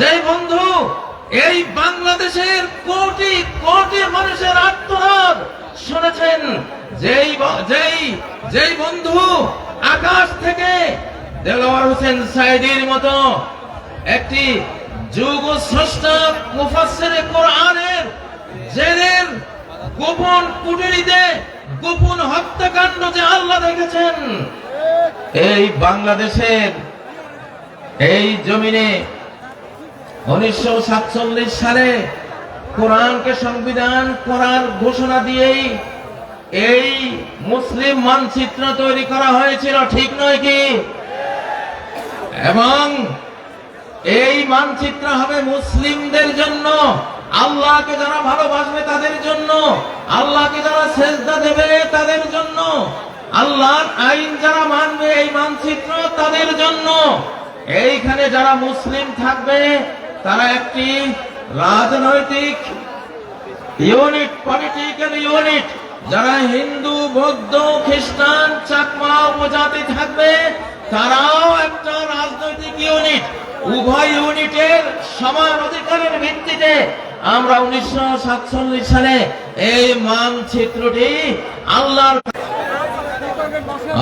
যে বন্ধু, এই বাংলাদেশের কোটি কোটি মানুষের শুনেছেন। যেই যেই যেই বন্ধু আকাশ থেকে দেলোয়ার হোসেন মতো একটি যুগ স্রষ্টা মুফাসসির কোরআনের গোপন কুটিরিতে গোপন হত্যাকাণ্ড যে আল্লাহ দেখেছেন, এই বাংলাদেশের এই জমিনে উনিশশো সাতচল্লিশ সালে কোরআনকে সংবিধান করার ঘোষণা দিয়েই এই মুসলিম মানচিত্র তৈরি করা হয়েছিল, ঠিক নয় কি? এবং এই মানচিত্র হবে মুসলিমদের জন্য, আল্লাহকে যারা ভালোবাসবে তাদের জন্য, আল্লাহকে যারা সেজদা দেবে তাদের জন্য, আল্লাহর আইন যারা মানবে এই মানচিত্র তাদের জন্য। এইখানে যারা মুসলিম থাকবে তারা একটি রাজনৈতিক ইউনিট পলিটিক্যাল ইউনিট, যারা হিন্দু, বৌদ্ধ, খ্রিস্টান, চাকমা উপজাতি থাকবে, তারাও একটা রাজনৈতিক ইউনিট। উভয় ইউনিটের সমান অধিকারের ভিত্তিতে আমরা উনিশশো সাতচল্লিশ সালে এই মানচিত্রটি আল্লাহর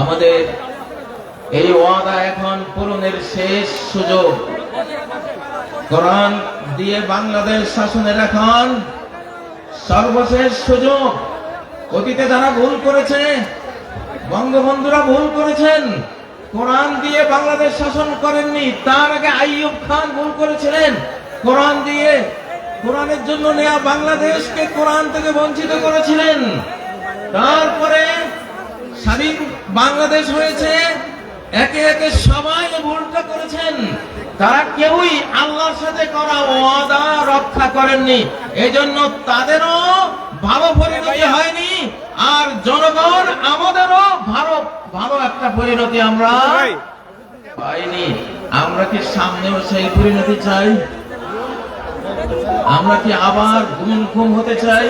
আমাদের এই ওয়াদা এখন পূরণের শেষ সুযোগ। কোরআন দিয়ে বাংলাদেশ শাসনের এখন সর্বশেষ সুযোগ। অতীতে যারা ভুল করেছে, বঙ্গবন্ধুরা ভুল করেছেন, কোরআন দিয়ে বাংলাদেশ শাসন করেননি, তার আগে আইয়ুব খান ভুল করেছিলেন। কোরআন দিয়ে, কোরআনের জন্য নেয়া বাংলাদেশকে কোরআন থেকে বঞ্চিত করেছিলেন। তারপরে স্বাধীন বাংলাদেশ হয়েছে, একে একে সবাই ভুলটা করেছেন। তারা কেউই আল্লাহর সাথে করা ওয়াদা রক্ষা করেননি। এই জন্য তাদেরও ভালো পরিণতি হয়নি আর জনগণ আমাদেরও ভালো ভালো একটা পরিণতি আমরা পাইনি। আমরা কি সামনেও সেই পরিণতি চাই? আমরা কি আবার গুম খুম হতে চাই?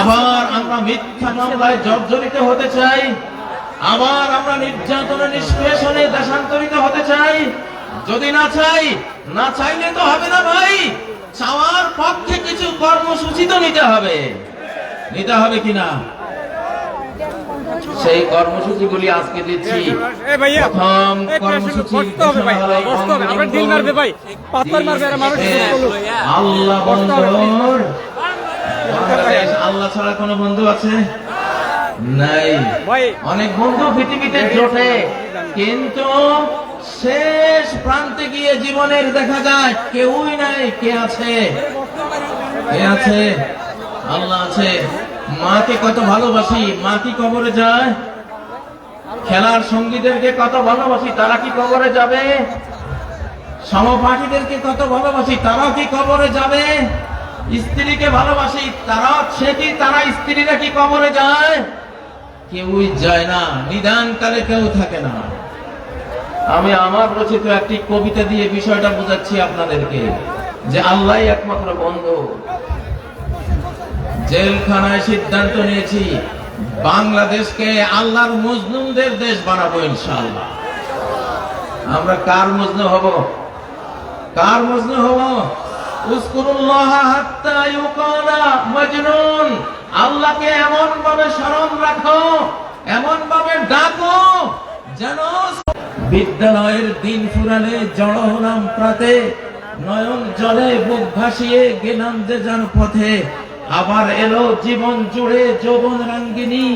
আবার আমরা মিথ্যা মামলায় জর্জরিত হতে চাই? আবার আমরা নির্যাতনে নিষ্পেষণে দেশান্তরিত হতে চাই? যদি না চাই না চাইলে তো হবে না ভাই। চাওয়ার পক্ষে কিছু কর্মসূচি তো নিতে হবে। নিতে হবে কিনা? সেই আজকে দিচ্ছি। প্রথম কর্মসূচি দেশে শুরু করল। আল্লাহ বন্ধুর বাংলাদেশ আল্লাহ ছাড়া কোনো বন্ধু আছে? নাই। ভাই। অনেক বন্ধু পৃথিবীতে জোটে। কিন্তু শেষ প্রান্তে গিয়ে জীবনের দেখা যায়, কেউই নাই, কে আছে? কে আছে? আল্লাহ আছে। মাকে কত ভালোবাসি, মা কি কবরে যায়? খেলার সঙ্গীদেরকে কত ভালোবাসি, তারা কি কবরে যাবে? সমপাঠীদেরকে কত ভালোবাসি, তারাও কি কবরে যাবে? স্ত্রীকে ভালোবাসি তারা সে কি, তারা স্ত্রীরা কি কবরে যায়? কেউই যায় না নিদান কালে কেউ থাকে না। আমি আমার রচিত একটি কবিতা দিয়ে বিষয়টা বোঝাচ্ছি আপনাদেরকে, যে আল্লাহ একমাত্র বন্ধু। জেলখানায় সিদ্ধান্ত নিয়েছি, বাংলাদেশকে আল্লাহর মজলুমদের দেশ বানাবো ইনশাআল্লাহ। আমরা কার মজনু হব? কার মজনু হব? আল্লাহকে এমন ভাবে স্মরণ রাখো এমন ভাবে ডাকো, যেন বিদ্যালয়ের দিন ফুরালে জড় হলাম প্রাতে। নয়ন জলে বুক ভাসিয়ে গেলাম যে যার পথে। আবার এলো জীবন জুড়ে যৌবন রাঙ্গিনী।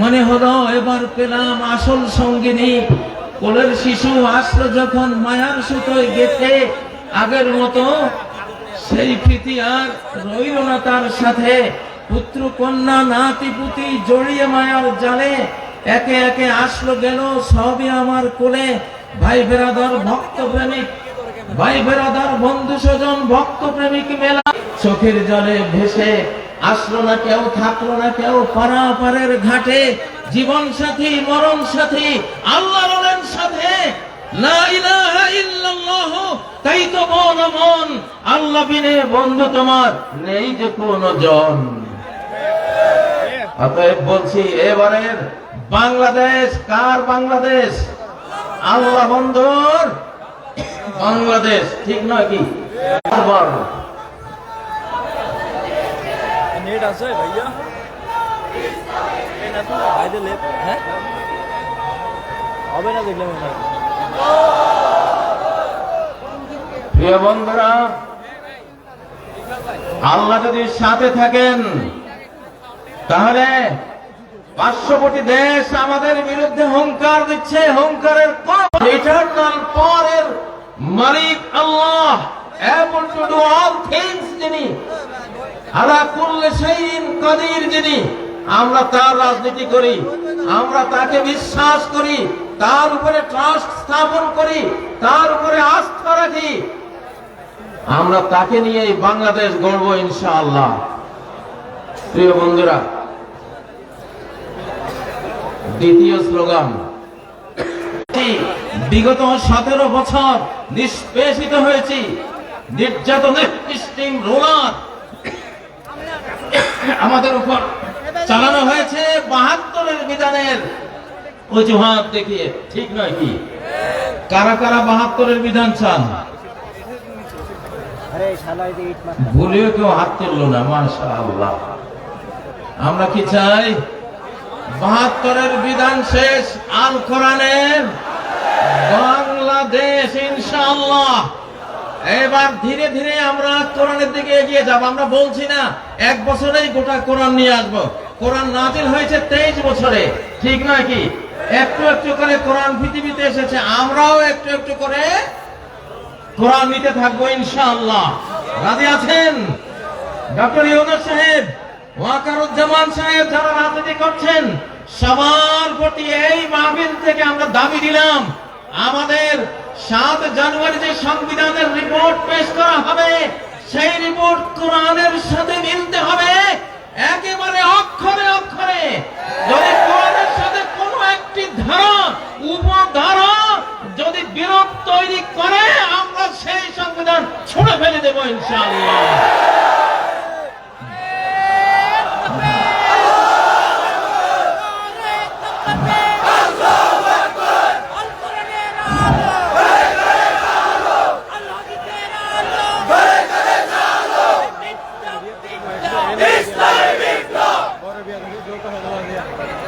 মনে হলো এবার পেলাম আসল সঙ্গিনী। কোলের শিশু আসলো যখন মায়ার সুতোয় গেথে। আগের মতো সেই প্রীতি আর রইল না তার সাথে। পুত্র, কন্যা, নাতি, পুতি জড়িয়ে মায়ার জালে। একে একে আসলো গেল, সবই আমার কোলে। ভাই বেরাদর ভক্ত প্রেমিক ভাই বেরাদার, বন্ধু স্বজন ভক্ত প্রেমিক মেলা। চোখের জলে ভেসে আসলো না কেউ, থাকল না কেউ পারা পারের ঘাটে। জীবন সাথী, মরণ সাথী, আল্লাহ রলেন সাথে। তাই তো মন মন আল্লাহ বিনে বন্ধু তোমার নেই যে কোন জন। অতএব বলছি, এবারের বাংলাদেশ কার বাংলাদেশ? আল্লাহ বন্ধুর বাংলাদেশ ঠিক নয় কি? নেট আছে ভাইয়া? হ্যাঁ? হবে না দেখলাম প্রিয় বন্ধুরা আল্লাহ যদি সাথে থাকেন তাহলে পার্শ্ববর্তী দেশ আমাদের বিরুদ্ধে হুঙ্কার দিচ্ছে, হুঙ্কারের ইটারনাল পরের মালিক আল্লাহ। able to do all things যিনি, আলা কুল্লে শাইইন কাদির যিনি, আমরা তার রাজনীতি করি, আমরা তাকে বিশ্বাস করি, তার উপরে ট্রাস্ট স্থাপন করি, তার উপরে আস্থা রাখি। আমরা তাকে নিয়ে বাংলাদেশ গড়ব ইনশাআল্লাহ। প্রিয় বন্ধুরা দ্বিতীয় স্লোগান। বিগত সতেরো বছর নিষ্পেষিত হয়েছি। নির্যাতনের স্টিম রোলার আমাদের উপর চালানো হয়েছে বাহাত্তরের বিধানের অজুহাত দেখিয়ে। ঠিক নয় কি? কারা কারা বাহাত্তরের বিধান চান? ভুলেও কেউ হাত তুললো না মাশা আল্লাহ আমরা কি চাই? বাহাত্তরের বিধান শেষ আল কোরআনের বাংলাদেশ ইনশাল্লাহ এবার ধীরে ধীরে আমরা কোরআনের দিকে এগিয়ে যাব। আমরা বলছি না, এক বছরেই গোটা কোরআন নিয়ে আসব। কোরআন নাজিল হয়েছে তেইশ বছরে, ঠিক নয় কি? একটু একটু করে কোরআন পৃথিবীতে এসেছে, আমরাও একটু একটু করে কোরআন নিতে থাকব, ইনশাআল্লাহ। রাজি আছেন? ডক্টর ইউনুস সাহেব ওয়াকারুজ্জামান সাহেব যারা রাজনীতি করছেন, সবার প্রতি এই মাহফিল থেকে আমরা দাবি দিলাম, আমাদের সাত জানুয়ারি যে সংবিধানের রিপোর্ট পেশ করা হবে, সেই রিপোর্ট কোরআনের সাথে মিলতে হবে একেবারে অক্ষরে অক্ষরে যদি কোরআনের সাথে কোনো একটি ধারা উপধারা যদি বিরোধ তৈরি করে আমরা সেই সংবিধান ছুড়ে ফেলে দেবো ইনশাআল্লাহ এ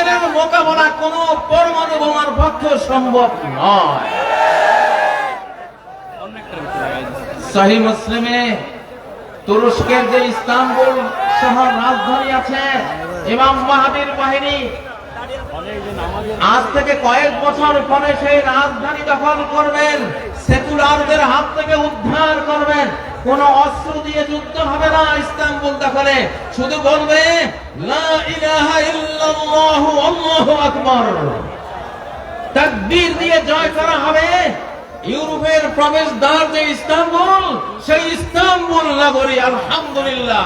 হাতিয়ারের মোকাবেলা কোন পরমাণু বোমার পক্ষে সম্ভব নয়। সহি মুসলিমে তুরস্কের যে ইস্তাম্বুল শহর রাজধানী আছে, ইমাম মাহাদির বাহিনী, আজ থেকে কয়েক বছর পরে সেই রাজধানী দখল করবেন, সেকুলারদের হাত থেকে উদ্ধার করবেন। কোন অস্ত্র দিয়ে যুদ্ধ হবে না, ইস্তাম্বুল দখলে। শুধু বলবে, লা দিয়ে জয় করা হবে। ইউরোপের প্রবেশ দ্বার যে ইস্তাম্বুল, সেই ইস্তাম্বুল নগরী, আলহামদুলিল্লাহ।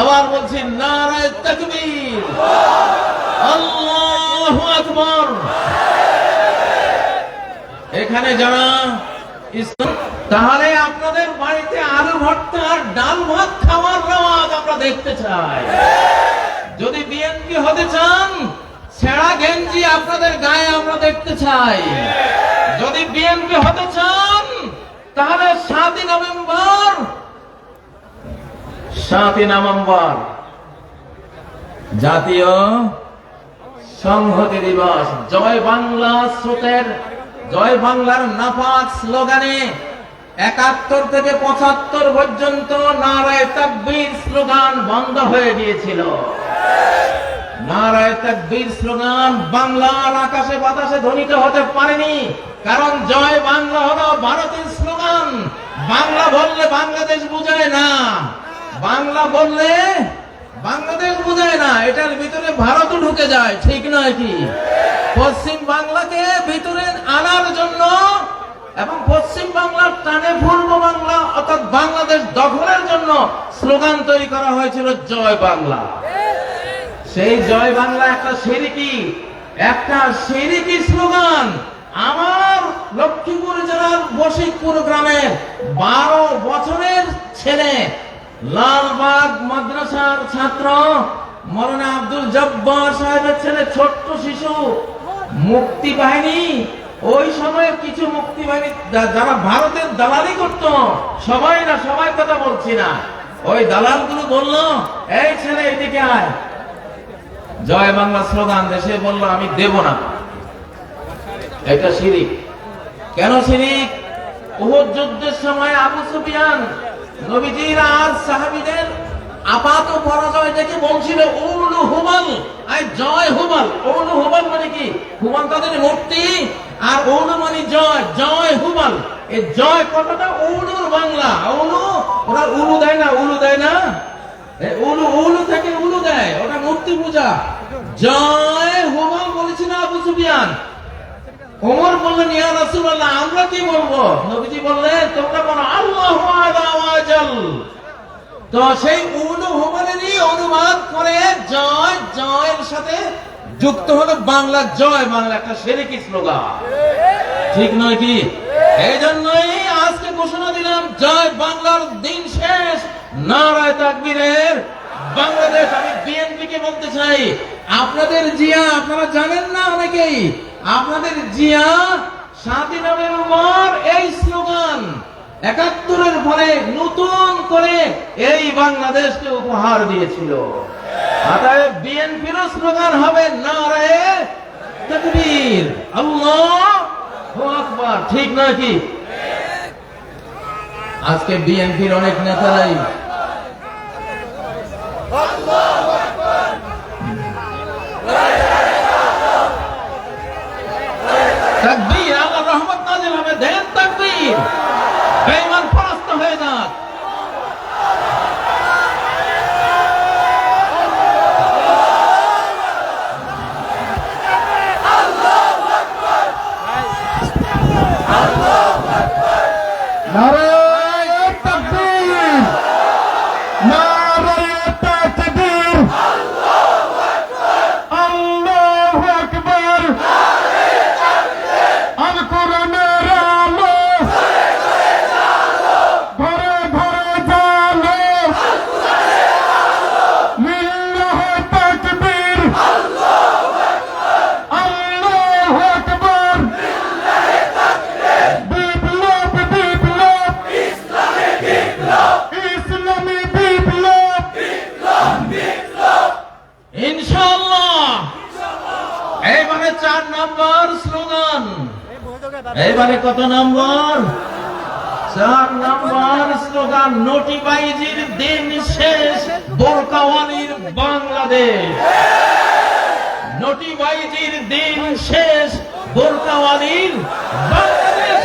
আবার বলছি, নারায় তাকবীর। আল্লাহু আকবার। এখানে যারা ইসলাম তাহলে আপনাদের বাড়িতে আলু ভর্তা আর ডাল ভাত খাওয়ার রেওয়াজ আমরা দেখতে চাই। যদি বিএনপি হতে চান ছেঁড়া গেঞ্জি আপনাদের গায়ে আমরা দেখতে চাই। যদি বিএনপি হতে চান, তাহলে সাতই নভেম্বর সাতই নভেম্বর জাতীয় সংহতি দিবস। জয় বাংলা স্রোতের, জয় বাংলার নাপাক স্লোগানে একাত্তর থেকে পঁচাত্তর পর্যন্ত নারায় তাকবীর স্লোগান বন্ধ হয়ে গিয়েছিল। নারায় তাকবীর স্লোগান বাংলার আকাশে বাতাসে ধ্বনিত হতে পারেনি, কারণ জয় বাংলা হলো ভারতের স্লোগান। বাংলা বললে বাংলাদেশ বুঝায় না। বাংলা বললে বাংলাদেশ বুঝায় না, এটার ভিতরে ভারতও ঢুকে যায়, ঠিক নয় কি? পশ্চিম বাংলাকে ভিতরে আনার জন্য এবং পশ্চিম বাংলার টানে পূর্ব বাংলা অর্থাৎ বাংলাদেশ দখলের জন্য স্লোগান তৈরি করা হয়েছিল, জয় বাংলা। সেই জয় বাংলা একটা সিরিকি একটা সিরিকি স্লোগান? আমার লক্ষ্মীপুর জেলার বশিকপুর গ্রামের বারো বছরের ছেলে, লালবাগ মাদ্রাসার ছাত্র, মৌলানা আব্দুল জব্বার সাহেবের ছেলে, ছোট্ট শিশু, মুক্তি বাহিনী ওই সময়ে কিছু মুক্তি বাহিনী যারা ভারতের দালালি করত, সবাই না সবাই কথা বলছি না। ওই দালালগুলো বলল, এই ছেলে, এদিকে আয়। জয় বাংলা স্লোগান, দেশে বলল, আমি দেব না। এটা শিরিক। কেন শিরিক? উহুদ যুদ্ধের সময় আবু সুফিয়ান নবীজির আর সাহাবিদের আপাত পরাজয় দেখে বলছিল, উলু হুমাল আই জয় হুমাল উলু হুমাল মানে কি? হুমাল তাদের মূর্তি। আর উলু মানে জয় জয় হুমাল এই জয় কথাটা উলুর বাংলা। উলু ওরা উলু দেয় না, উলু দেয় না। উলু উলু থেকে উলু দেয়, ওটা মূর্তি পূজা। জয় আবু সুফিয়ান। ওমর বললেন, ইয়া রাসূলুল্লাহ, আমরা কি বলব? নবীজি বললেন, তোমরা বলো, আল্লাহু আলা তো সেই উলু হুমানেরই অনুবাদ করে জয়, জয়ের সাথে যুক্ত হলো বাংলা জয়, বাংলা একটা সেরেকি স্লোগান? ঠিক নয় কি? এই জন্যই আজকে ঘোষণা দিলাম, জয় বাংলার দিন শেষ। নারায় তাকবীরের বাংলাদেশ। আমি বিএনপি কে বলতে চাই, আপনাদের জিয়া, আপনারা জানেন না অনেকেই, আপনাদের জিয়া সাতই নভেম্বর এই স্লোগান একাত্তরের ফলে নতুন করে এই বাংলাদেশকে উপহার দিয়েছিল। অতএব বিএনপির স্লোগান হবে নারায়ে তকবীর আল্লাহ আকবার ঠিক নয় কি আজকে বিএনপির অনেক নেতারাই তাকবীর আল্লাহ রহমত নাজিল হবে দেন তাকবীর এইবারে কত নম্বর? চার নম্বর স্লোগান নোটিফাইজির দিন শেষ, বোরকাওয়ালির বাংলাদেশ। নোটিফাইজির দিন শেষ, বোরকাওয়ালির বাংলাদেশ।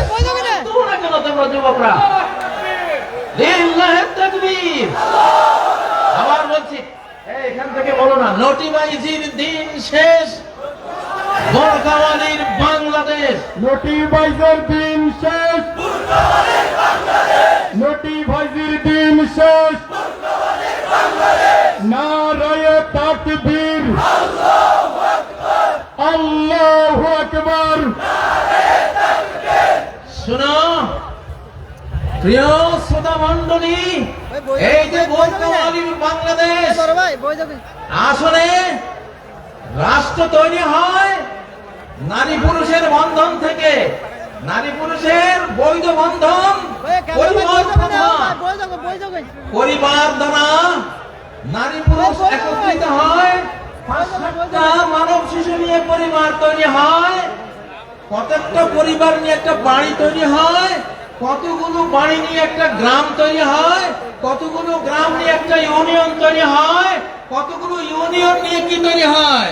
আবার বলছি এখান থেকে বলো না নোটিফাইজির দিন শেষ বোরকাওয়ালির বাংলাদেশ। নোটিফাইজের দিন শেষ। নোটিফাইজের দিন শেষ। নারায় তাকবীর। আল্লাহু আকবার। শোনো প্রিয় শ্রোতা মন্ডলী এই যে বোরকাওয়ালির বাংলাদেশ আসলে রাষ্ট্র তৈরি হয় নারী পুরুষের বন্ধন থেকে। নারী পুরুষের বৈধ বন্ধন পরিবার দ্বারা নারী পুরুষ একত্রিত হয়। মানব শিশু নিয়ে পরিবার তৈরি হয়। প্রত্যেকটা পরিবার নিয়ে একটা বাড়ি তৈরি হয়। কতগুলো বাড়ি নিয়ে একটা গ্রাম তৈরি হয়। কতগুলো গ্রাম নিয়ে একটা ইউনিয়ন তৈরি হয়? কতগুলো ইউনিয়ন নিয়ে কি তৈরি হয়?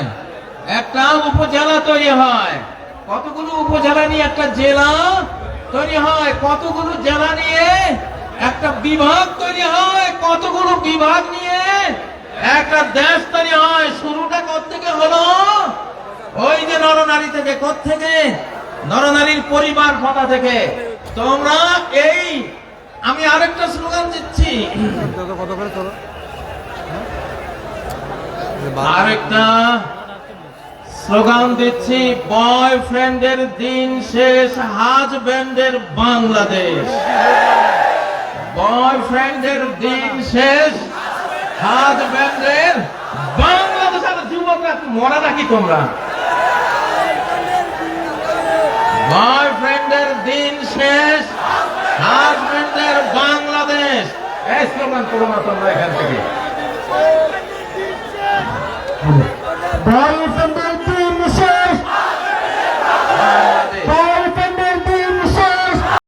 একটা উপজেলা তৈরি হয়। কতগুলো উপজেলা নিয়ে একটা জেলা তৈরি হয়? কতগুলো জেলা নিয়ে একটা বিভাগ তৈরি হয়? কতগুলো বিভাগ নিয়ে একটা দেশ তৈরি হয়? শুরুটা থেকে হলো? ওই যে নরনারী থেকে থেকে নরনারীর পরিবার কথা থেকে। তোমরা এই আমি আরেকটা স্লোগান দিচ্ছি। কত করে তোলো? আরেকটা স্লোগান দিচ্ছি বয়ফ্রেন্ডের দিন শেষ হাজব্যান্ডের বাংলাদেশ। বয়ফ্রেন্ডের দিন শেষ হাজব্যান্ডের বাংলাদেশ। আর যুবকরা মরা নাকি তোমরা? বয়ফ্রেন্ডের দিন শেষ হাজব্যান্ডের বাংলাদেশ। এই স্লোগান তোমরা এখান থেকে।